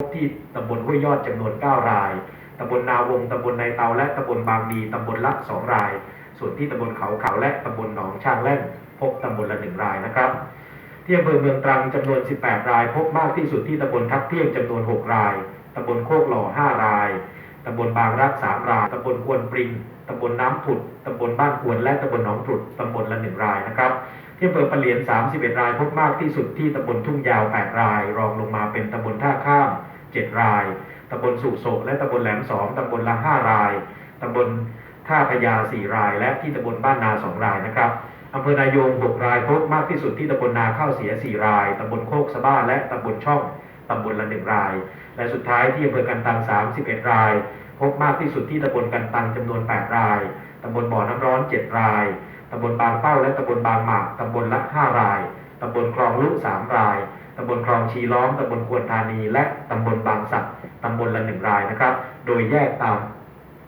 พบที่ตำบลห้วยยอดจำนวน 9 ราย ตำบลนาวง ตำบลในเตาและตำบลบางดี ตำบลละ 2 ราย ส่วนที่ตำบลเขาเขาและตำบลหนองช่างแล่นพบตำบลละ 1 รายนะครับ ที่อำเภอเมืองตรังจำนวน 18 ราย พบมากที่สุดที่ตำบลทับเที่ยงจำนวน 6 ราย ตำบลโคกหล่อ 5 ราย ตำบลบางรัก 3 ราย ตำบลควนปริง ตำบลน้ำผุด ตำบลบ้านควนและตำบลหนองผุด ตำบลละ 1 รายนะครับที่อำเภอปะเหลียน 31 ราย พบมากที่สุดที่ตำบลทุ่งยาว 8 ราย รองลงมาเป็นตำบลท่าข้าม 7 ราย ตำบลสุโสและตำบลแหลมสองตำบลละ 5 ราย ตำบลท่าพญา4 ราย และที่ตำบลบ้านนา 2 รายนะครับอำเภอนายง 6 รายพบมากที่สุดที่ตำบลนาข้าวเสีย 4 ราย ตำบลโคกสะบ้าและตำบลช่อง ตำบลละ 1 ราย และสุดท้ายที่อำเภอกันตัง 31 ราย พบมากที่สุดที่ตำบลกันตังจำนวน 8 ราย ตำบลบ่อน้ำร้อน 7 ราย ตำบลบางเป้าและตำบลบางหมาก ตำบลละ 5 ราย ตำบลคลองลุ3ราย ตำบลคลองชีล้อมตำบลควรธานี และตำบลบางสักตำบลละหนึ่งรายนะครับ โดยแยกตาม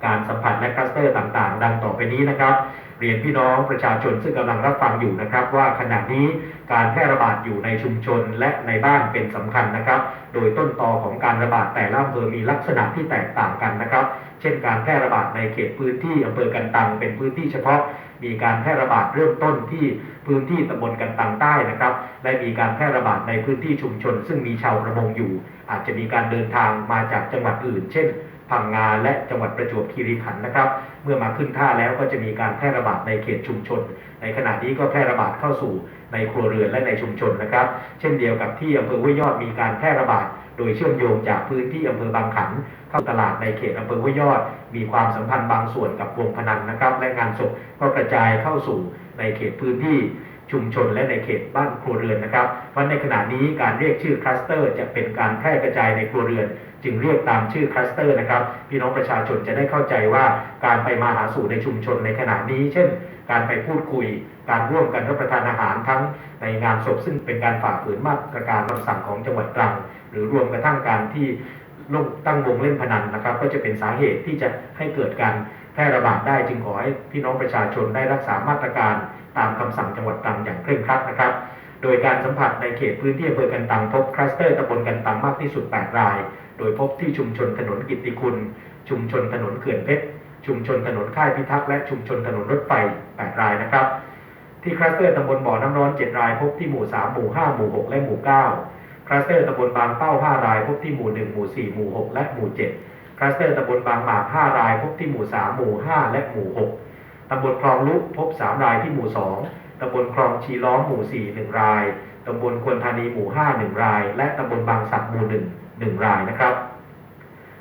การสัมผัสและคลัสเตอร์ต่างๆ ดังต่อไปนี้นะครับ เรียนพี่น้องประชาชนซึ่งกำลังรับฟังอยู่นะครับ ว่าขณะนี้การแพร่ระบาดอยู่ในชุมชนและในบ้านเป็นสำคัญนะครับ โดยต้นตอของการระบาดแต่ละอำเภอมีลักษณะที่แตกต่างกันนะครับ เช่น การแพร่ระบาดในเขตพื้นที่อำเภอกันตังเป็นพื้นที่เฉพาะ มีการแพร่ระบาดเริ่มต้นที่พื้นที่ตำบลกันตังใต้นะครับ และมีการแพร่ระบาดในพื้นที่ชุมชน ซึ่งมีชาวประมงอยู่ อาจจะมีการเดินทางมาจากจังหวัดอื่น เช่น พังงาและจังหวัดประจวบคีรีขันธ์นะครับ เมื่อมาขึ้นท่าแล้วก็จะมีการแพร่ระบาดในเขตชุมชน ในขณะนี้ก็แพร่ระบาดเข้าสู่ในครัวเรือนและในชุมชนนะครับ เช่นเดียวกับที่อำเภอห้วยยอดมีการแพร่ระบาดโดยเชื่อมโยงจากพื้นที่อำเภอบางขันเข้าตลาดในเขตอำเภอห้วยยอด มีความสัมพันธ์บางส่วนกับวงพนันนะครับ และงานศพก็กระจายเข้าสู่ในเขตพื้นที่ ชุมชนและในเขตบ้านครัวเรือนนะครับเพราในขณะนี้การเรียกชื่อคลัสเตอร์ จะเป็นการแพร่กระจายในครัวเรือน จึงเรียกตามชื่อคลัสเตอร์นะครับพี่น้องประชาชนจะได้เข้าใจว่าการไปมาหาสู่ในชุมชนในขณะนี้ เช่น การไปพูดคุย การร่วมกันรับประทานอาหารทั้งในงานศพซึ่งเป็นการฝ่าฝืนมาตรการคำสั่งของจังหวัดตรัง หรือรวมกระทั่งการที่ลงตั้งวงเล่นพนันนะครับ ก็จะเป็นสาเหตุที่จะให้เกิดการแพร่ระบาดได้จึงขอให้พี่น้องประชาชนได้รักษามาตรการ ตามคำสั่งจังหวัดตรังอย่างเคร่งครัดนะครับ โดยการสัมผัสในเขตพื้นที่อำเภอกันตังพบคลัสเตอร์ตำบลกันตังมากที่สุด 8 ราย โดยพบที่ชุมชนถนนกิตติคุณ ชุมชนถนนเขื่อนเพชร ชุมชนถนนค่ายพิทักษ์และชุมชนถนนรถไฟ 8 รายนะครับ ที่คลัสเตอร์ตำบลบ่อน้ำร้อน 7 ราย พบที่หมู่ 3 หมู่ 5 หมู่ 6 และหมู่ 9 คลัสเตอร์ตำบลบางเป้า 5 ราย พบที่หมู่ 1 หมู่ 4 หมู่ 6 และหมู่ 7คลัสเตอร์ตำบลบางหมาก5ราย พบที่หมู่ 3 หมู่ 5 และหมู่ 6 ตำบลคลองลุพบ3รายที่หมู่2ตำบลคลองชีล้อมหมู่4 1รายตำบลควรธานีหมู่5 1ราย และตำบลบางสักหมู่1 1รายนะครับ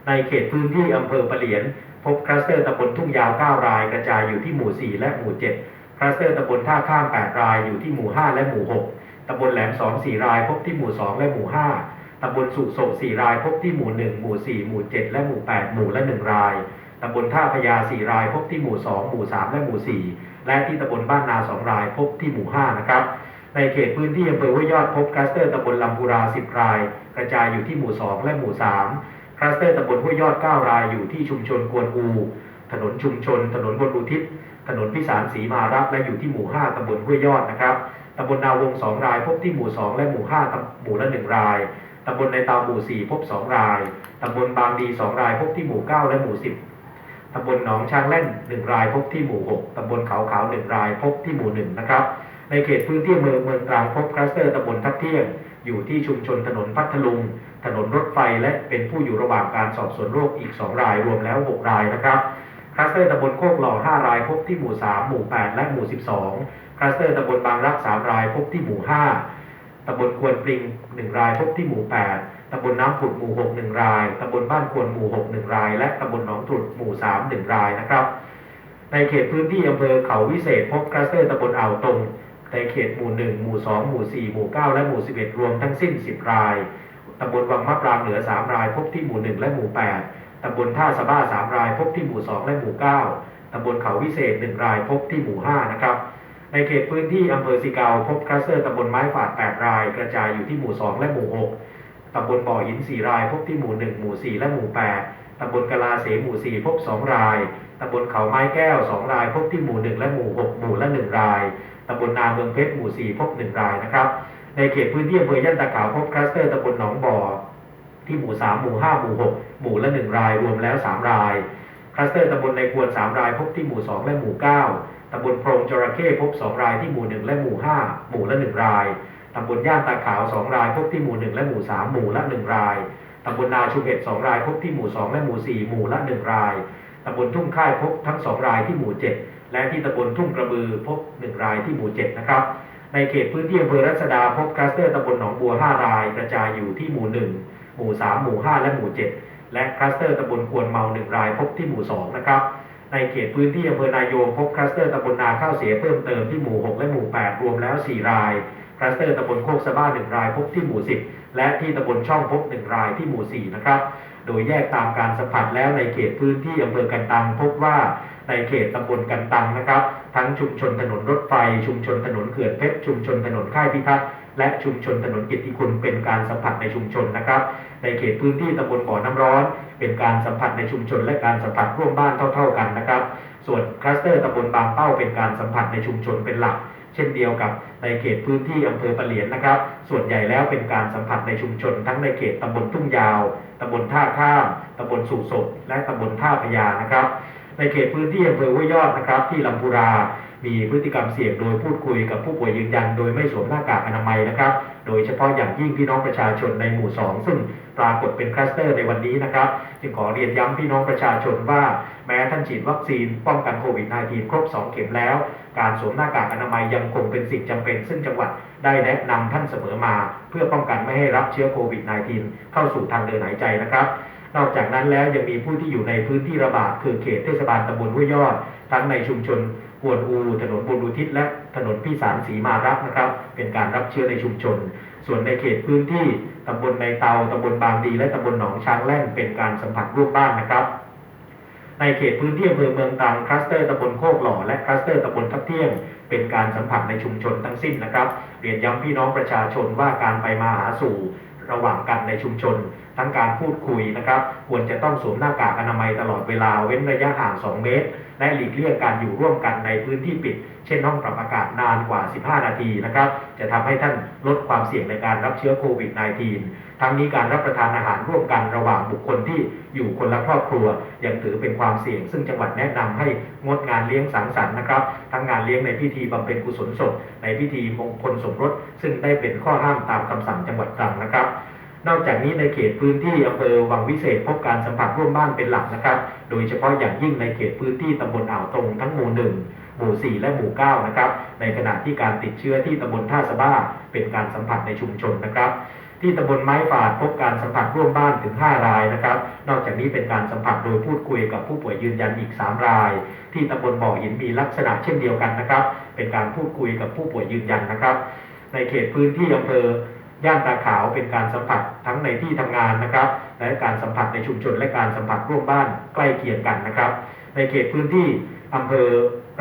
ในเขตพื้นที่อำเภอปะเหลียน พบคลัสเตอร์ตำบลทุ่งยาว9ราย กระจายอยู่ที่หมู่4และหมู่7คลัสเตอร์ตำบลท่าข้าม8รายอยู่ที่หมู่5และหมู่6ตำบลแหลม2 4ราย พบที่หมู่2และหมู่5ตำบลสุโส4ราย พบที่หมู่1หมู่4หมู่7และหมู่8หมู่ละ1ราย ตำบลท่าพญา4ราย พบที่หมู่ 2 หมู่ 3 และหมู่ 4 และที่ตำบลบ้านนา2ราย พบที่หมู่ 5 นะครับ ในเขตพื้นที่อำเภอห้วยยอดพบคลัสเตอร์ตำบลลำพูรา 10 ราย กระจายอยู่ที่หมู่ 2 และหมู่ 3 คลัสเตอร์ตำบลห้วยยอด 9 รายอยู่ที่ชุมชนกวนอูถนนชุมชน ถนนบนอุทิศ ถนนพิสารศรีมารับและอยู่ที่หมู่ 5 ตำบลห้วยยอดนะครับตำบลนาวง2ราย พบที่หมู่ 2 และหมู่ 5 หมู่ละ 1 ราย ตำบลในตาหมู่ 4 พบ 2 ราย ตำบลบางดี 2 ราย พบที่หมู่ 9 และหมู่ 10 ตำบลหนองช้างแล่น1รายพบที่หมู่6ตำบลเขาขาว1รายพบที่หมู่1นะครับ ในเขตพื้นที่เมืองเมืองตรังพบคลัสเตอร์ตำบลทับเที่ยง อยู่ที่ชุมชนถนนพัทลุง ถนนรถไฟและเป็นผู้อยู่ระหว่างการสอบสวนโรคอีก 2 รายรวมแล้ว 6 รายนะครับคลัสเตอร์ตำบลโคกหล่อ5รายพบที่หมู่ 3 หมู่ 8 และหมู่ 12คลัสเตอร์ตำบลบางรัก 3 รายพบที่หมู่ 5ตำบลควนปริง 1 รายพบที่หมู่ 8 ตำบลน้ำผุดหมู่6 1รายตำบลบ้านควนหมู่6 1ราย และตำบลหนองตรุดหมู่3 1รายนะครับ ในเขตพื้นที่อำเภอเขาวิเศษพบคลัสเตอร์ตำบลอ่าวตรงในเขตหมู่1หมู่2หมู่4หมู่9และหมู่11รวมทั้งสิ้น10รายตำบลวังมะปรางเหนือ3ราย พบที่หมู่1และหมู่8ตำบลท่าสะบ้า3ราย พบที่หมู่2และหมู่9ตำบลเขาวิเศษ1ราย พบที่หมู่5นะครับในเขตพื้นที่อำเภอสิเกาพบคลัสเตอร์ตำบลไม้ฝาด 8 ราย กระจายอยู่ที่หมู่ 2 และหมู่ 6 ตำบลบ่อหิน4รายพบที่หมู่ 1 หมู่ 4 และหมู่ 8ตำบลกะลาเสหมู่ 4 พบ 2 รายตำบลเขาไม้แก้ว 2 ราย พบที่หมู่ 1 และหมู่ 6 หมู่ละ 1 รายตำบลนาเมืองเพชรหมู่ 4 พบ 1 รายนะครับ ในเขตพื้นที่อำเภอย่านตาขาวพบคลัสเตอร์ตำบลหนองบ่อที่หมู่ 3 หมู่ 5 หมู่ 6 หมู่ละ 1 รายรวมแล้ว 3 รายคลัสเตอร์ตำบลในควร 3 รายพบที่หมู่ 2 และหมู่ 9ตำบลโพรงจระเข้พบ 2 รายที่หมู่ 1 และหมู่ 5 หมู่ละ 1 ราย ตำบลย่านตาขาว2รายพบที่หมู่1และหมู่3หมู่ละ1รายตำบลนาชุมเห็ด2รายพบที่หมู่2และหมู่4หมู่ละ1รายตำบลทุ่งค่ายพบทั้ง2รายที่หมู่7และที่ตำบลทุ่งกระบือพบ1รายที่หมู่7นะครับ ในเขตพื้นที่อำเภอรัศดาพบคลัสเตอร์ตำบลหนองบัว5รายกระจายอยู่ที่หมู่1หมู่3หมู่5และหมู่7และคลัสเตอร์ตำบลควนเมา1รายพบที่หมู่2นะครับในเขตพื้นที่อำเภอนายงพบคลัสเตอร์ตำบลนาข้าวเสียเพิ่มเติมที่หมู่ 6 และหมู่ 8 รวมแล้ว 4 ราย คลัสเตอร์ตำบลโคกสะบ้า1รายพบที่หมู่ 10 และที่ตำบลช่องพบ1รายที่หมู่ 4 นะครับ โดยแยกตามการสัมผัสแล้วในเขตพื้นที่อำเภอกันตังพบว่าในเขตตำบลกันตังนะครับ ทั้งชุมชนถนนรถไฟ ชุมชนถนนเขื่อนเพชร ชุมชนถนนค่ายพิทักษ์และชุมชนถนนกิติคุณเป็นการสัมผัสในชุมชนนะครับ ในเขตพื้นที่ตำบลบ่อน้ำร้อน เป็นการสัมผัสในชุมชนและการสัมผัสร่วมบ้านเท่า ๆกันนะครับ ส่วนคลัสเตอร์ตำบลบางเป้าเป็นการสัมผัสในชุมชนเป็นหลัก เช่นเดียวกับในเขตพื้นที่อำเภอปะเหลียนนะครับ ส่วนใหญ่แล้วเป็นการสัมผัสในชุมชน ทั้งในเขตตำบลทุ่งยาวตำบลท่าข้ามตำบลสุขศพและตำบลท่าพญานะครับ ในเขตพื้นที่อำเภอห้วยยอดนะครับ ที่ลำพูรา มีพฤติกรรมเสี่ยงโดยพูดคุยกับผู้ป่วยยืนยัน โดยไม่สวมหน้ากากอนามัยนะครับ โดยเฉพาะอย่างยิ่งพี่น้องประชาชนในหมู่ 2 ซึ่งปรากฏเป็นคลัสเตอร์ในวันนี้นะครับ จึงขอเรียนย้ำพี่น้องประชาชนว่า แม้ท่านฉีดวัคซีนป้องกันโควิด -19 ครบ 2 เข็มแล้ว การสวมหน้ากากอนามัยยังคงเป็นสิ่งจำเป็น ซึ่งจังหวัดได้แนะนำท่านเสมอมา เพื่อป้องกันไม่ให้รับเชื้อโควิด -19 เข้าสู่ทางเดินหายใจนะครับ นอกจากนั้นแล้วยังมีผู้ที่อยู่ในพื้นที่ระบาดคือเขตเทศบาลตำบลห้วยยอด ทั้งในชุมชนกวนอู ถนนบุญอุทิศและถนนพิสารสีมารักนะครับ เป็นการรับเชื้อในชุมชน ส่วนในเขตพื้นที่ตำบลในเตาตำบลบางดี และตำบลหนองช้างแล่นเป็นการสัมผัสร่วมบ้านนะครับ ในเขตพื้นที่อำเภอเมืองตรังคลัสเตอร์ตำบลโคกหล่อและคลัสเตอร์ตำบลทับเที่ยงเป็นการสัมผัสในชุมชนทั้งสิ้นนะครับ เรียนย้ำพี่น้องประชาชนว่าการไปมาหาสู่ระหว่างกันในชุมชน ทั้งการพูดคุยนะครับควรจะต้องสวมหน้ากากอนามัยตลอดเวลาเว้นระยะห่าง 2 เมตร และหลีกเลี่ยงการอยู่ร่วมกันในพื้นที่ปิด เช่นห้องปรับอากาศนานกว่า 15 นาทีนะครับจะทำให้ท่านลดความเสี่ยงในการรับเชื้อโควิด -19 ทั้งนี้การรับประทานอาหารร่วมกันระหว่างบุคคลที่อยู่คนละครอบครัว ยังถือเป็นความเสี่ยง ซึ่งจังหวัดแนะนำให้งดงานเลี้ยงสังสรรค์นะครับทั้งงานเลี้ยงในพิธีบำเพ็ญกุศลศพในพิธีมงคลสมรส ซึ่งได้เป็นข้อห้ามตามคำสั่งจังหวัดตรังนะครับ นอกจากนี้ในเขตพื้นที่อำเภอวังวิเศษพบการสัมผัสร่วมบ้านเป็นหลักนะครับ โดยเฉพาะอย่างยิ่งในเขตพื้นที่ตำบลอ่าวตรงทั้งหมู่หนึ่งหมู่ 4 และหมู่ 9 นะครับ ในขณะที่การติดเชื้อที่ตำบลท่าสะบ้าเป็นการสัมผัสในชุมชนนะครับ ที่ตำบลไม้ฝาดพบการสัมผัสร่วมบ้านถึง 5 รายนะครับ นอกจากนี้เป็นการสัมผัสโดยพูดคุยกับผู้ป่วยยืนยันอีก 3 ราย ที่ตำบลบ่อหินมีลักษณะเช่นเดียวกันนะครับ เป็นการพูดคุยกับผู้ป่วยยืนยันนะครับ ในเขตพื้นที่อำเภอ ย่านตาขาวเป็นการสัมผัสทั้งในที่ทำงานนะครับ และการสัมผัสในชุมชนและการสัมผัสร่วมบ้านใกล้เคียงกันนะครับ ในเขตพื้นที่อำเภอ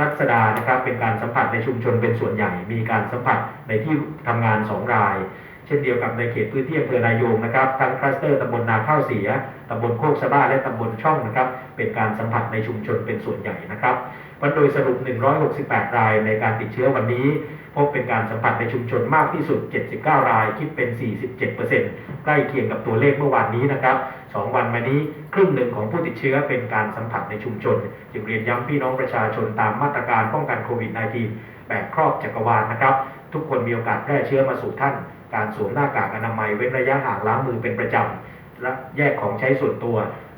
รัศดานะครับ เป็นการสัมผัสในชุมชนเป็นส่วนใหญ่ มีการสัมผัสในที่ทำงาน2ราย เช่นเดียวกับในเขตพื้นที่อำเภอนายงนะครับทั้งคลัสเตอร์ตำบลนาข้าวเสียตำบลโคกสะบ้าและตำบลช่องนะครับ เป็นการสัมผัสในชุมชนเป็นส่วนใหญ่นะครับ วันโดยสรุป 168 รายในการติดเชื้อวันนี้ พบเป็นการสัมผัสในชุมชนมากที่สุด 79 ราย คิดเป็น 47%ใกล้เคียงกับตัวเลขเมื่อวานนี้นะครับ 2 วันมานี้ครึ่งหนึ่งของผู้ติดเชื้อเป็นการสัมผัสในชุมชน จึงเรียนย้ำพี่น้องประชาชนตามมาตรการป้องกันโควิด -19 แบบครอบจักรวาลนะครับ ทุกคนมีโอกาสแพร่เชื้อมาสู่ท่าน การสวมหน้ากากอนามัยเว้นระยะห่างล้างมือเป็นประจำและแยกของใช้ส่วนตัว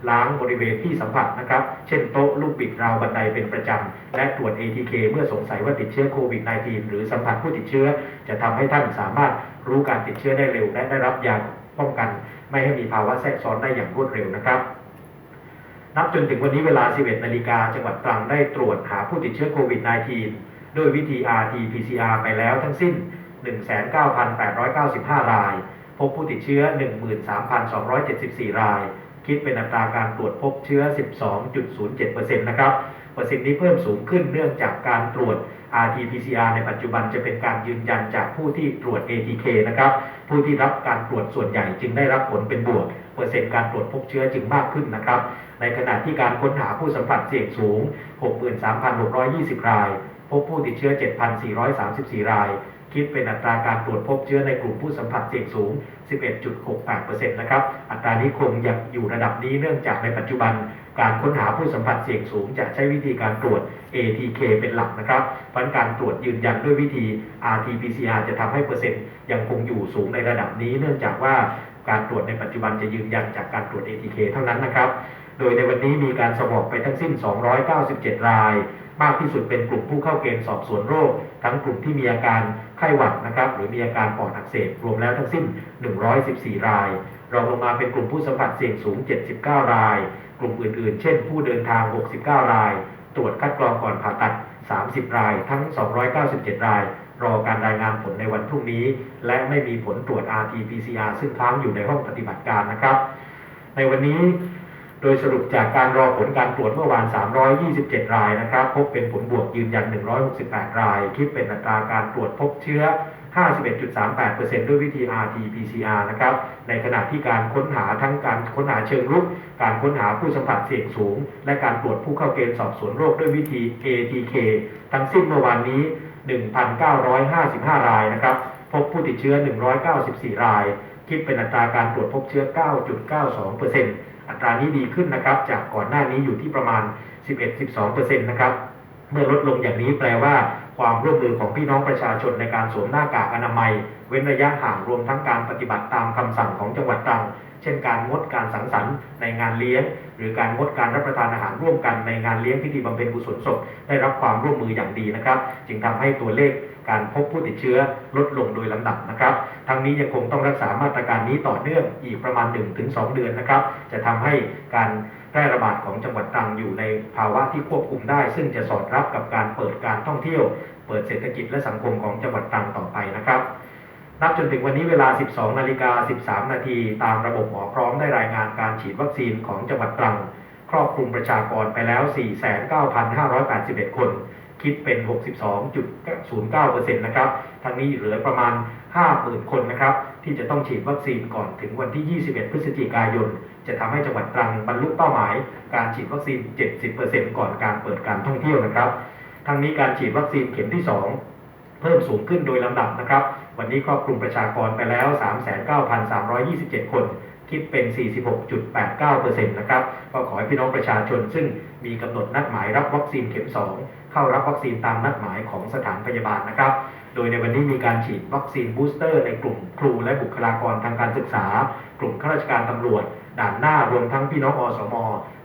ล้างบริเวณที่สัมผัสนะครับ เช่นโต๊ะลูกบิดราวบันไดเป็นประจำ และตรวจ ATK เมื่อสงสัยว่าติดเชื้อโควิด -19 หรือสัมผัสผู้ติดเชื้อ จะทำให้ท่านสามารถรู้การติดเชื้อได้เร็ว และได้รับยาป้องกัน ไม่ให้มีภาวะแทรกซ้อนได้อย่างรวดเร็วนะครับนับจนถึงวันนี้เวลา 11 นาฬิกาจังหวัดตรังได้ตรวจหาผู้ติดเชื้อโควิด -19 ด้วยวิธี RT-PCR ไปแล้วทั้งสิ้น 19,895 ราย พบผู้ติดเชื้อ 13,274 ราย คิดเป็นอัตราการตรวจพบเชื้อ 12.07%นะครับเปอร์เซ็นต์นี้เพิ่มสูงขึ้นเนื่องจากการตรวจ RT-PCR ในปัจจุบันจะเป็นการยืนยันจากผู้ที่ตรวจ ATK นะครับ ผู้ที่รับการตรวจส่วนใหญ่จึงได้รับผลเป็นบวก เปอร์เซ็นต์การตรวจพบเชื้อจึงมากขึ้นนะครับ ในขณะที่การค้นหาผู้สัมผัสเสี่ยงสูง 63,620 ราย พบผู้ติดเชื้อ 7,434 ราย คิดเป็นอัตราการตรวจพบเชื้อในกลุ่มผู้สัมผัสเสี่ยงสูง 11.68%นะครับ อัตรานี้คงยังอยู่ระดับนี้เนื่องจากในปัจจุบันการค้นหาผู้สัมผัสเสี่ยงสูง จะใช้วิธีการตรวจ ATK เป็นหลักนะครับเพราะฉะนั้นการตรวจยืนยันด้วยวิธี RT-PCR จะทำให้เปอร์เซ็นต์ยังคงอยู่สูงในระดับนี้ เนื่องจากว่าการตรวจในปัจจุบันจะยืนยันจากการตรวจ ATK เท่านั้นนะครับ โดยในวันนี้มีการสอปไปทั้งสิ้น 297 ราย มากที่สุดเป็นกลุ่มผู้เข้าเกณฑ์สอบสวนโรค ทั้งกลุ่มที่มีอาการไข้หวัดนะครับ หรือมีอาการปอดอักเสบรวมแล้วทั้งสิ้น 114 ราย รองลงมาเป็นกลุ่มผู้สัมผัสเสี่ยงสูง 79 ราย กลุ่มอื่นๆ เช่น ผู้เดินทาง 69 ราย ตรวจคัดกรองก่อนผ่าตัด 30 ราย ทั้ง 297 ราย รอการรายงานผลในวันพรุ่งนี้ และไม่มีผลตรวจ RT-PCR ซึ่งค้างอยู่ในห้องปฏิบัติการนะครับ ในวันนี้ โดยสรุปจากการรอผลการตรวจเมื่อวาน 327 รายนะครับ พบเป็นผลบวกยืนยัน 168 ราย คิดเป็นอัตราการตรวจพบเชื้อ 51.38%ด้วยวิธี RT-PCR นะครับ ในขณะที่การค้นหาทั้งการค้นหาเชิงรุก การค้นหาผู้สัมผัสเสี่ยงสูง และการตรวจผู้เข้าเกณฑ์สอบสวนโรคด้วยวิธี ATK ทั้งสิ้นเมื่อวานนี้ 1,955 รายนะครับ พบผู้ติดเชื้อ 194 ราย คิดเป็นอัตราการตรวจพบเชื้อ 9.92% อัตรานี้ดีขึ้นนะครับ จากก่อนหน้านี้อยู่ที่ประมาณ 11-12%นะครับเมื่อลดลงอย่างนี้แปลว่า ความร่วมมือของพี่น้องประชาชนในการสวมหน้ากากอนามัย เว้นระยะห่างรวมทั้งการปฏิบัติตามคำสั่งของจังหวัดตรัง เช่นการงดการสังสรรค์ในงานเลี้ยง หรือการงดการรับประทานอาหารร่วมกันในงานเลี้ยงพิธีบำเพ็ญกุศลศพได้รับความร่วมมืออย่างดีนะครับ จึงทำให้ตัวเลข การพบผู้ติดเชื้อลดลงโดยลำดับนะครับ ทั้งนี้ยังคงต้องรักษามาตรการนี้ต่อเนื่องอีกประมาณ 1-2 เดือนนะครับ จะทำให้การแพร่ระบาดของจังหวัดตรังอยู่ในภาวะที่ควบคุมได้ ซึ่งจะสอดรับกับการเปิดการท่องเที่ยว เปิดเศรษฐกิจและสังคมของจังหวัดตรังต่อไปนะครับนับจนถึงวันนี้เวลา 12 นาฬิกา 13 นาที ตามระบบหมอพร้อมได้รายงานการฉีดวัคซีนของจังหวัดตรัง ครอบคลุมประชากรไปแล้ว 49,581 คน คิดเป็น 62.09%นะครับทั้งนี้เหลือประมาณ 50,000 คนนะครับ ที่จะต้องฉีดวัคซีนก่อนถึงวันที่ 21 พฤศจิกายน จะทำให้จังหวัดตรังบรรลุเป้าหมาย การฉีดวัคซีน 70%ก่อนการเปิดการท่องเที่ยวนะครับทั้งนี้การฉีดวัคซีนเข็มที่ 2 เพิ่มสูงขึ้นโดยลำดับนะครับ วันนี้ครอบคลุมประชากรไปแล้ว 39,327 คนคิดเป็น 46.89%นะครับ ก็ขอให้พี่น้องประชาชนซึ่งมีกำหนดนัดหมายรับวัคซีนเข็ม 2 เข้ารับวัคซีนตามนัดหมายของสถานพยาบาลนะครับ โดยในวันนี้มีการฉีดวัคซีนบูสเตอร์ในกลุ่มครูและบุคลากรทางการศึกษา กลุ่มข้าราชการตำรวจ ด่านหน้ารวมทั้งพี่น้องอสม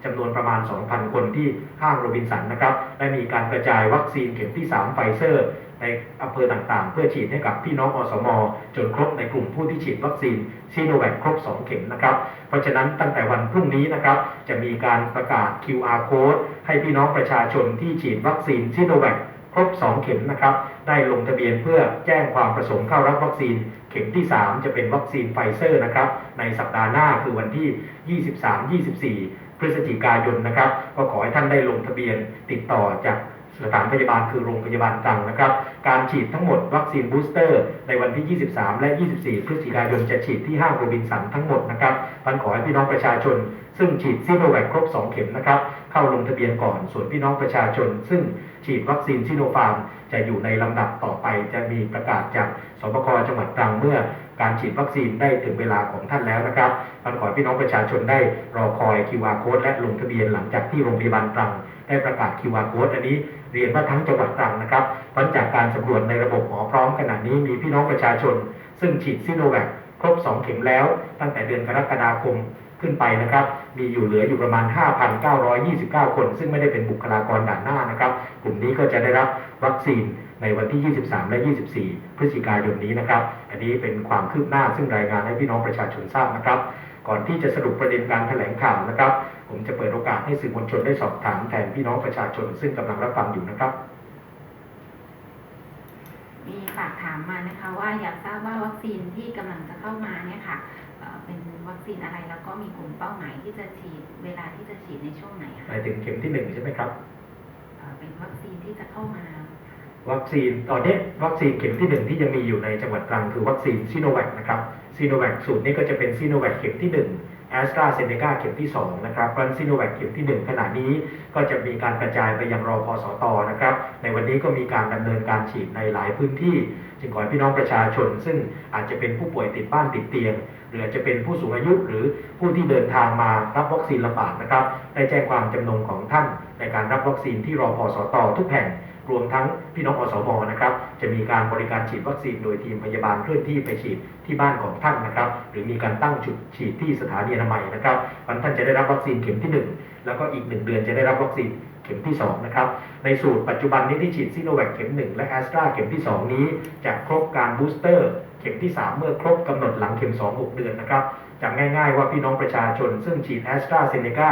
จำนวนประมาณ 2,000 คนที่ห้างโรบินสันนะครับได้มีการกระจายวัคซีนเข็มที่ 3 ไฟเซอร์ ในอำเภอต่างๆ เพื่อฉีดให้กับพี่น้องอสม จนครบในกลุ่มผู้ที่ฉีดวัคซีนซีโนแวคครบ 2 เข็มนะครับ เพราะฉะนั้นตั้งแต่วันพรุ่งนี้นะครับจะมีการประกาศ QR code ให้พี่น้องประชาชนที่ฉีดวัคซีนซีโนแวค ครบ 2 เข็มนะครับ ได้ลงทะเบียนเพื่อแจ้งความประสงค์เข้ารับวัคซีน เข็มที่ 3 จะเป็นวัคซีนไฟเซอร์นะครับ ในสัปดาห์หน้าคือวันที่ 23-24 พฤศจิกายนนะครับ ก็ขอให้ท่านได้ลงทะเบียนติดต่อจาก สถานพยาบาลคือโรงพยาบาลตรังนะครับ การฉีดทั้งหมดวัคซีนบูสเตอร์ ในวันที่ 23 และ 24 พฤศจิกายนจะฉีดที่ห้างโรบินสันทั้งหมดนะครับมันขอให้พี่น้องประชาชน ซึ่งฉีดซีโนแวคครบ 2 เข็มนะครับ เข้าลงทะเบียนก่อน ส่วนพี่น้องประชาชน ซึ่งฉีดวัคซีนซิโนฟาร์ม จะอยู่ในลำดับต่อไปจะมีประกาศจากสบคจังหวัดตรังเมื่อการฉีดวัคซีนได้ถึงเวลาของท่านแล้วนะครับมันขอให้พี่น้องประชาชนได้รอคอย QR code และลงทะเบียนหลังจากที่โรงพยาบาลตรัง ได้ประกาศ QR code อันนี้เรียนว่าทั้งจังหวัดตรังนะครับผลจากการสำรวจในระบบหมอพร้อมขณะนี้มีพี่น้องประชาชน ซึ่งฉีดซิโนแวคครบ 2 เข็มแล้ว ตั้งแต่เดือนกรกฎาคมขึ้นไปนะครับ มีอยู่เหลืออยู่ประมาณ 5,929 คน ซึ่งไม่ได้เป็นบุคลากรด่านหน้านะครับ กลุ่มนี้ก็จะได้รับวัคซีนในวันที่ 23 และ 24 พฤศจิกายนนี้นะครับ อันนี้เป็นความคืบหน้าซึ่งรายงานให้พี่น้องประชาชนทราบนะครับ ก่อนที่จะสรุปประเด็นการแถลงข่าวนะครับ ผมจะเปิดโอกาสให้สื่อมวลชนได้สอบถามแทนพี่น้องประชาชน ซึ่งกำลังรับฟังอยู่นะครับ มีฝากถามมานะคะว่าอยากทราบว่าวัคซีนที่กำลังจะเข้ามาเนี่ยค่ะเอ่อเป็นวัคซีนอะไรแล้วก็มีกลุ่มเป้าหมายที่จะฉีดเวลาที่จะฉีดในช่วงไหนอะหคะมายถึงเข็มที่หนึ่งใช่ไหมครับเอ่อเป็นวัคซีนที่จะเข้ามา วัคซีนตอนนี้วัคซีนเข็มที่หนึ่งที่ยังมีอยู่ในจังหวัดตรังคือวัคซีนซีโนแวคนะครับซีโนแวคสูตรนี้ก็จะเป็นซีโนแวคเข็มที่1แอ a s t r a z เซ e c a เข็มที่2นะครับรันซิโนแวคเข็มที่ 1 ขณะนี้ก็จะมีการกระจายไปยังรอพอสตนะครับ ในวันนี้ก็มีการดำเนินการฉีดในหลายพื้นที่ จึงขอให้พี่น้องประชาชน ซึ่งอาจจะเป็นผู้ป่วยติดบ้านติดเตียง หรืออาจจะเป็นผู้สูงอายุหรือผู้ที่เดินทางมารับวัคซีนระบาดนะครับ ได้แจ้งความจำนงของท่านในการรับวัคซีนที่รอพอสตทุกแห่ง รวมทั้งพี่น้องอสมนะครับ จะมีการบริการฉีดวัคซีนโดยทีมพยาบาลเคลื่อนที่ไปฉีดที่บ้านของท่านนะครับ หรือมีการตั้งจุดฉีดที่สถานีอนามัยนะครับวันท่านจะได้รับวัคซีนเข็มที่ 1 แล้วก็อีก 1 เดือนจะได้รับวัคซีนเข็มที่ 2 นะครับ ในสูตรปัจจุบันนี้ที่ฉีดซิโนแวคเข็ม 1 และแอสตราเข็มที่ 2 นี้จะครบการบูสเตอร์เข็มที่ 3 เมื่อครบกำหนดหลังเข็ม 2 6 เดือนนะครับจำง่าย ๆ ว่าพี่น้องประชาชน ซึ่งฉีดแอสตราเซเนกา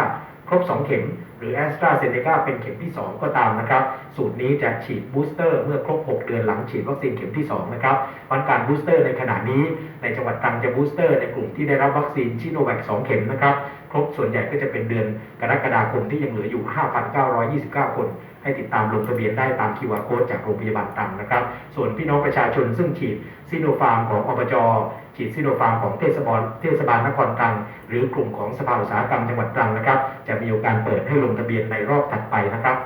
ครบ 2 เข็ม รือแอสตราเซเนกาเป็นเข็มที่ 2 ก็ตามนะครับ สูตรนี้จะฉีดบูสเตอร์เมื่อครบ 6 เดือนหลังฉีดวัคซีนเข็มที่ 2 นะครับวันการบูสเตอร์ในขณะนี้ในจังหวัดตรังจะบูสเตอร์ในกลุ่มที่ได้รับวัคซีนชิโนแวค2เข็มนะครับ ครบส่วนใหญ่ก็จะเป็นเดือนกรกฎาคมที่ยังเหลืออยู่ 5,929 คน ให้ติดตามลงทะเบียนได้ตาม QR code จากโรงพยาบาลตรังนะครับ ส่วนพี่น้องประชาชนซึ่งฉีดซิโนฟาร์มของอบจฉีดซิโนฟาร์มของเทศบาลเทศบาลนครตรัง หรือกลุ่มของสภาอุตสาหกรรมจังหวัดตรังนะครับ จะมีโอกาสเปิดให้ลงทะเบียนในรอบถัดไปนะครับ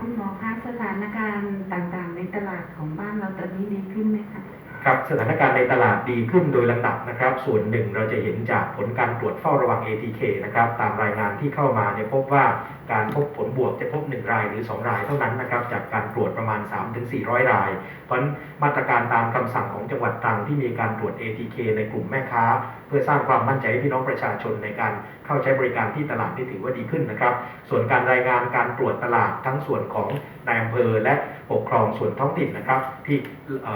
คุณหมอคะสถานการณ์ต่างๆ ในตลาดของบ้านเราตอนนี้ดีขึ้นไหมคะ ครับสถานการณ์ในตลาดดีขึ้นโดยลำดับนะครับ ส่วนหนึ่งเราจะเห็นจากผลการตรวจเฝ้าระวัง ATK นะครับตามรายงานที่เข้ามาเนี่ยพบว่าการพบผลบวกจะพบ 1 รายหรือ 2 รายเท่านั้นนะครับจากการตรวจประมาณ 3-400 ราย เพราะมาตรการตามคำสั่งของจังหวัดตรังที่มีการตรวจ ATK ในกลุ่มแม่ค้า พื่อสร้างความมั่นใจให้พี่น้องประชาชนในการเข้าใช้บริการที่ตลาดที่ถือว่าดีขึ้นนะครับ ส่วนการรายงานการตรวจตลาดทั้งส่วนของนายอำเภอและปกครองส่วนท้องถิ่นนะครับ ที่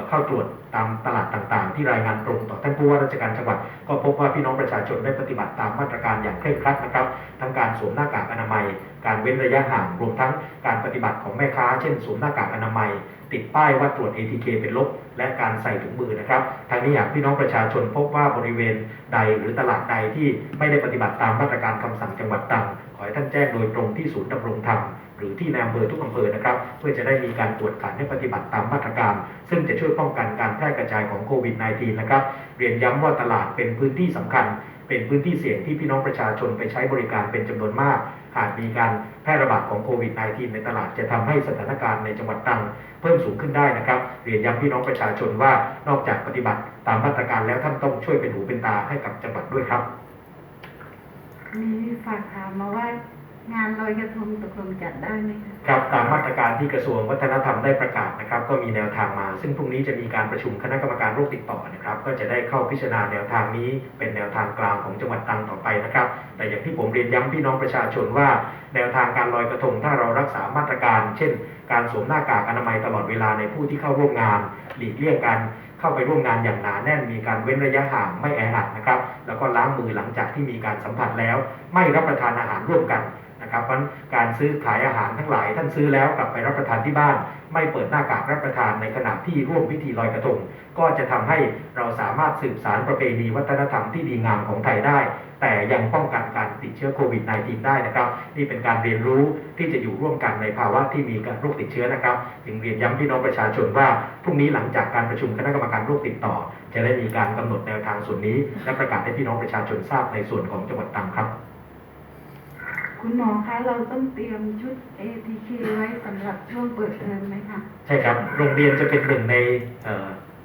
เข้าตรวจตามตลาดต่างๆ ที่รายงานตรงต่อท่านผู้ว่าราชการจังหวัด ก็พบว่าพี่น้องประชาชนได้ปฏิบัติตามมาตรการอย่างเคร่งครัดนะครับ ทั้งการสวมหน้ากากอนามัย การเว้นระยะห่างรวมทั้งการปฏิบัติของแม่ค้า เช่นสวมหน้ากากอนามัยติดป้ายว่าตรวจ ATK เป็นลบ และการใส่ถุงมือนะครับทางนี้หากพี่น้องประชาชนพบว่าบริเวณใดหรือตลาดใดที่ไม่ได้ปฏิบัติตามมาตรการคำสั่งจังหวัดตรังขอให้ท่านแจ้งโดยตรงที่ศูนย์ดำรงธรรมหรือที่ในอำเภอทุกอำเภอนะครับ เพื่อจะได้มีการตรวจขันให้ปฏิบัติตามมาตรการ ซึ่งจะช่วยป้องกันการแพร่กระจายของโควิด -19 นะครับ เรียนย้ำว่าตลาดเป็นพื้นที่สำคัญ เป็นพื้นที่เสี่ยงที่พี่น้องประชาชนไปใช้บริการเป็นจำนวนมาก หากมีการแพร่ระบาดของโควิด -19 ในตลาดจะทำให้สถานการณ์ในจังหวัดตรังเพิ่มสูงขึ้นได้นะครับ เรียนย้ำพี่น้องประชาชนว่านอกจากปฏิบัติตามมาตรการแล้วท่านต้องช่วยเป็นหูเป็นตาให้กับจังหวัดด้วยครับ มีฝากถามมาว่า งานลอยกระทงตกลงจัดได้ไหมคะครับตามมาตรการที่กระทรวงวัฒนธรรมได้ประกาศนะครับ ก็มีแนวทางมา ซึ่งพรุ่งนี้จะมีการประชุมคณะกรรมการโรคติดต่อนะครับ ก็จะได้เข้าพิจารณาแนวทางนี้ เป็นแนวทางกลางของจังหวัดตรังต่อไปนะครับ แต่อย่างที่ผมเรียนย้ำพี่น้องประชาชนว่า แนวทางการลอยกระทงถ้าเรารักษามาตรการ เช่น การสวมหน้ากากอนามัยตลอดเวลาในผู้ที่เข้าร่วมงาน หลีกเลี่ยงการเข้าไปร่วมงานอย่างหนาแน่นมีการเว้นระยะห่างไม่แออัดนะครับ แล้วก็ล้างมือหลังจากที่มีการสัมผัสแล้ว ไม่รับประทานอาหารร่วมกัน นะครับเพราะการซื้อขายอาหารทั้งหลาย ท่านซื้อแล้วกลับไปรับประทานที่บ้าน ไม่เปิดหน้ากากรับประทานในขณะที่ร่วมพิธีลอยกระทง ก็จะทำให้เราสามารถสืบสารประเพณีวัฒนธรรมที่ดีงามของไทยได้ แต่ยังป้องกันการติดเชื้อโควิด -19 ได้นะครับ นี่เป็นการเรียนรู้ที่จะอยู่ร่วมกันในภาวะที่มีการโรคติดเชื้อนะครับจึงเรียนย้ำพี่น้องประชาชนว่าพรุ่งนี้หลังจากการประชุมคณะกรรมการโรคติดต่อ จะได้มีการกำหนดแนวทางส่วนนี้ และประกาศให้พี่น้องประชาชนทราบในส่วนของจังหวัดตรังครับ คุณหมอคะเราต้องเตรียมชุด ATK ไว้สำหรับช่วงเปิดเทอมไหมคะใช่ครับโรงเรียนจะเป็นหนึ่งใน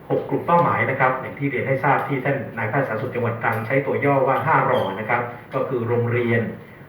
หกกลุ่มเป้าหมายนะครับอย่างที่เรียนให้ทราบที่ท่านนายแพทย์สาธารณสุขจังหวัดตรังใช้ตัวย่อว่า 5 รอนะครับ ก็คือโรงเรียน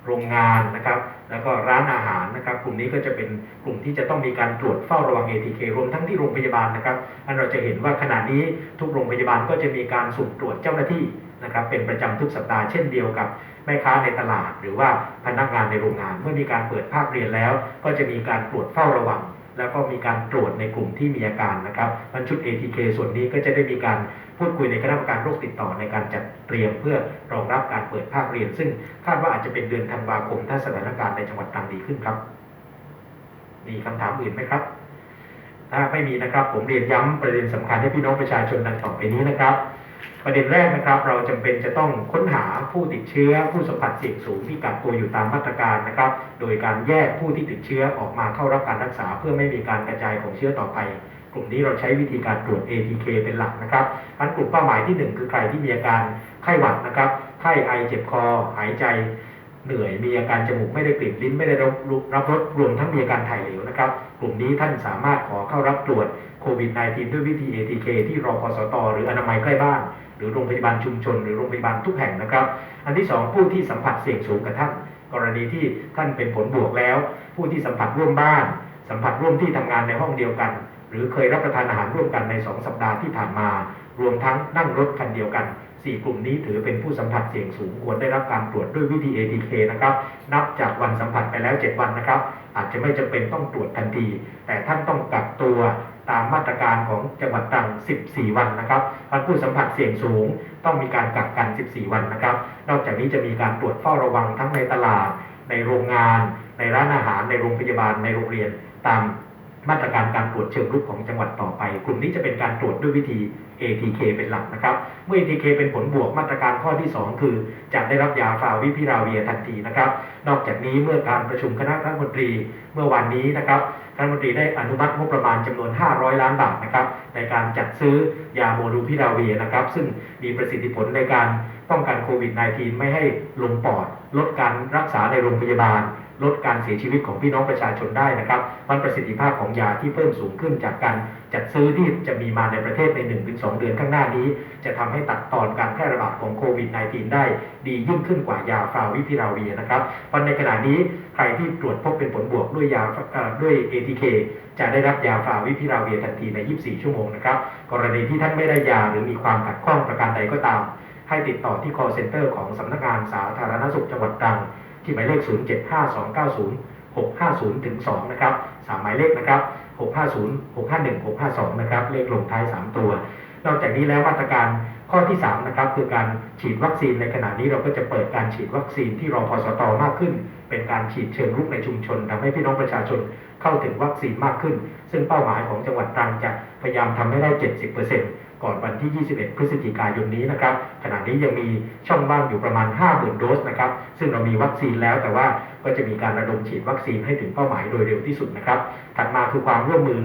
โรงงานนะครับ แล้วก็ร้านอาหารนะครับ กลุ่มนี้ก็จะเป็นกลุ่มที่จะต้องมีการตรวจเฝ้าระวัง ATK รวมทั้งที่โรงพยาบาลนะครับ อันเราจะเห็นว่าขณะนี้ทุกโรงพยาบาลก็จะมีการสุ่มตรวจเจ้าหน้าที่ นะครับเป็นประจำทุกสัปดาห์เช่นเดียวกับแม่ค้าในตลาด หรือว่าพนักงานในโรงงาน เมื่อมีการเปิดภาคเรียนแล้ว ก็จะมีการตรวจเฝ้าระวัง แล้วก็มีการตรวจในกลุ่มที่มีอาการนะครับมันชุด ATK ส่วนนี้ก็จะได้มีการพูดคุยในคณะกรรมการโรคติดต่อในการจัดเตรียมเพื่อรองรับการเปิดภาคเรียน ซึ่งคาดว่าอาจจะเป็นเดือนธันวาคมถ้าสถานการณ์ในจังหวัดตรังดีขึ้นครับ มีคำถามอื่นไหมครับถ้าไม่มีนะครับ ผมเรียนย้ำประเด็นสำคัญให้พี่น้องประชาชนดังต่อไปนี้นะครับ ประเด็นแรกนะครับ เราจำเป็นจะต้องค้นหาผู้ติดเชื้อ ผู้สัมผัสเสี่ยงสูงที่กักตัวอยู่ตามมาตรการนะครับ โดยการแยกผู้ที่ติดเชื้อออกมาเข้ารับการรักษา เพื่อไม่มีการกระจายของเชื้อต่อไป กลุ่มนี้เราใช้วิธีการตรวจ ATK เป็นหลักนะครับอันกลุ่มเป้าหมายที่หนึ่งคือใครที่มีอาการไข้หวัดนะครับไข้ไอเจ็บคอ หายใจ เหนื่อยมีอาการจมูกไม่ได้กลิ่นลิ้นไม่ได้รับรับรสรวมทั้งมีอาการถ่ายเหลวนะครับ กลุ่มนี้ท่านสามารถขอเข้ารับตรวจโควิด -19 ด้วยวิธี ATK ที่รอพสต หรืออนามัยใกล้บ้าน หรือโรงพยาบาลชุมชน หรือโรงพยาบาลทุกแห่งนะครับ อันที่สองผู้ที่สัมผัสเสี่ยงสูงกับท่าน กรณีที่ท่านเป็นผลบวกแล้ว ผู้ที่สัมผัสร่วมบ้าน สัมผัสร่วมที่ทำงานในห้องเดียวกัน หรือเคยรับประทานอาหารร่วมกันใน 2 สัปดาห์ที่ผ่านมา รวมทั้งนั่งรถคันเดียวกัน 4กลุ่มนี้ถือเป็นผู้สัมผัสเสี่ยงสูงควรได้รับการตรวจด้วยวิธี ATK นะครับ นับจากวันสัมผัสไปแล้ว 7 วันนะครับ อาจจะไม่จำเป็นต้องตรวจทันที แต่ท่านต้องกักตัวตามมาตรการของจังหวัดตรัง 14 วันนะครับท่านผู้สัมผัสเสี่ยงสูง ต้องมีการกักกัน 14 วันนะครับ นอกจากนี้จะมีการตรวจเฝ้าระวังทั้งในตลาด ในโรงงาน ในร้านอาหาร ในโรงพยาบาล ในโรงเรียน ตาม มาตรการการตรวจเชิงรุกของจังหวัดต่อไป กลุ่มนี้จะเป็นการตรวจด้วยวิธี ATK เป็นหลักนะครับ เมื่อ ATK เป็นผลบวกมาตรการข้อที่ 2 คือ จะได้รับยาฟาวิพิราเวียทันทีนะครับ นอกจากนี้เมื่อการประชุมคณะรัฐมนตรีเมื่อวันนี้นะครับคณะรัฐมนตรีได้อนุมัติงบประมาณจำนวน 500 ล้านบาทนะครับในการจัดซื้อยาโมนูพิราเวียนะครับซึ่งมีประสิทธิผลในการป้องกันโควิด -19 ไม่ให้ลงปอด ลดการรักษาในโรงพยาบาล ลดการเสียชีวิตของพี่น้องประชาชนได้นะครับมันประสิทธิภาพของยาที่เพิ่มสูงขึ้นจากการจัดซื้อที่จะมีมาในประเทศใน 1-2 เดือนข้างหน้านี้ จะทำให้ตัดตอนการแพร่ระบาดของโควิด -19 ได้ดียิ่งขึ้นกว่ายาฟาวิพิราเวียนะครับเพราะในขณะนี้ใครที่ตรวจพบเป็นผลบวกด้วยยาด้วย ATK จะได้รับยาฟาวิพิราเวียทันทีใน 24 ชั่วโมงนะครับ กรณีที่ท่านไม่ได้ยาหรือมีความขัดข้องประการใดก็ตาม ให้ติดต่อที่ call center ของสำนักงานสาธารณสุขจังหวัดตรัง ที่หมายเลข 075290 650ถึง2นะครับสามหมายเลขนะครับ 650 651 652 นะครับ เลขลงท้าย 3 ตัว นอกจากนี้แล้วมาตรการ ข้อที่3นะครับคือการฉีดวัคซีนในขณะนี้เราก็จะเปิดการฉีดวัคซีนที่รอพสตอมากขึ้น เป็นการฉีดเชิงรุกในชุมชนทำให้พี่น้องประชาชนเข้าถึงวัคซีนมากขึ้น ซึ่งเป้าหมายของจังหวัดตรังจะพยายามทำให้ได้ 70%ก่อนวันที่ 21 พฤศจิกายนนี้นะครับ ขณะนี้ยังมีช่องว่างอยู่ประมาณ 50,000 โดสนะครับ ซึ่งเรามีวัคซีนแล้วแต่ว่าก็จะมีการระดมฉีดวัคซีนให้ถึงเป้าหมายโดยเร็วที่สุดนะครับ ถัดมาคือความร่วมมือ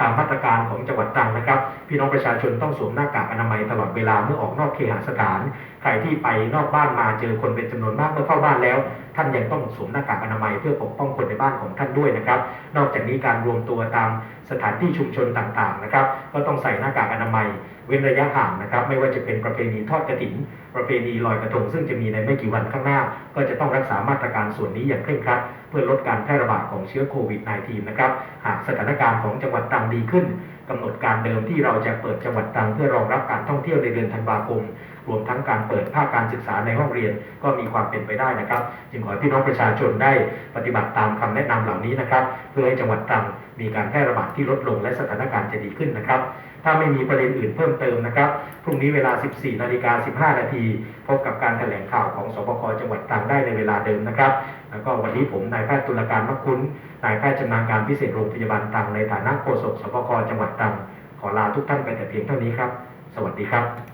ตามมาตรการของจังหวัดตรังนะครับ พี่น้องประชาชนต้องสวมหน้ากากอนามัยตลอดเวลาเมื่อออกนอกเคหสถาน ใครที่ไปนอกบ้านมาเจอคนเป็นจำนวนมากเมื่อเข้าบ้านแล้ว ท่านยังต้องสวมหน้ากากอนามัยเพื่อปกป้องคนในบ้านของท่านด้วยนะครับ นอกจากนี้การรวมตัวตามสถานที่ชุมชนต่างๆนะครับ ก็ต้องใส่หน้ากากอนามัย เว้นระยะห่างนะครับ ไม่ว่าจะเป็นประเพณีทอดกระถิ่นประเพณีลอยกระทงซึ่งจะมีในไม่กี่วันข้างหน้า ก็จะต้องรักษามาตรการส่วนนี้อย่างเคร่งครัดเพื่อลดการแพร่ระบาดของเชื้อโควิด -19 นะครับ หากสถานการณ์ของจังหวัดตรังดีขึ้น กำหนดการเดิมที่เราจะเปิดจังหวัดตรังเพื่อรองรับการท่องเที่ยวในเดือนธันวาคม รวมทั้งการเปิดภาคการศึกษาในห้องเรียนก็มีความเป็นไปได้นะครับ จึงขอให้พี่น้องประชาชนได้ปฏิบัติตามคำแนะนำเหล่านี้นะครับ เพื่อให้จังหวัดตรังมีการแพร่ระบาดที่ลดลงและสถานการณ์จะดีขึ้นนะครับ ถ้าไม่มีประเด็นอื่นเพิ่มเติมนะครับ พรุ่งนี้เวลา 14 นาฬิกา 15 นาทีพบกับการแถลงข่าวของสบคจังหวัดตรังได้ในเวลาเดิมนะครับ แล้วก็วันนี้ผมนายแพทย์ตุลการมักคุ้น นายแพทย์ชำนาญการพิเศษโรงพยาบาลตรังในฐานะโฆษกสบคจังหวัดตรังขอลาทุกท่านไปแต่เพียงเท่านี้ครับ สวัสดีครับ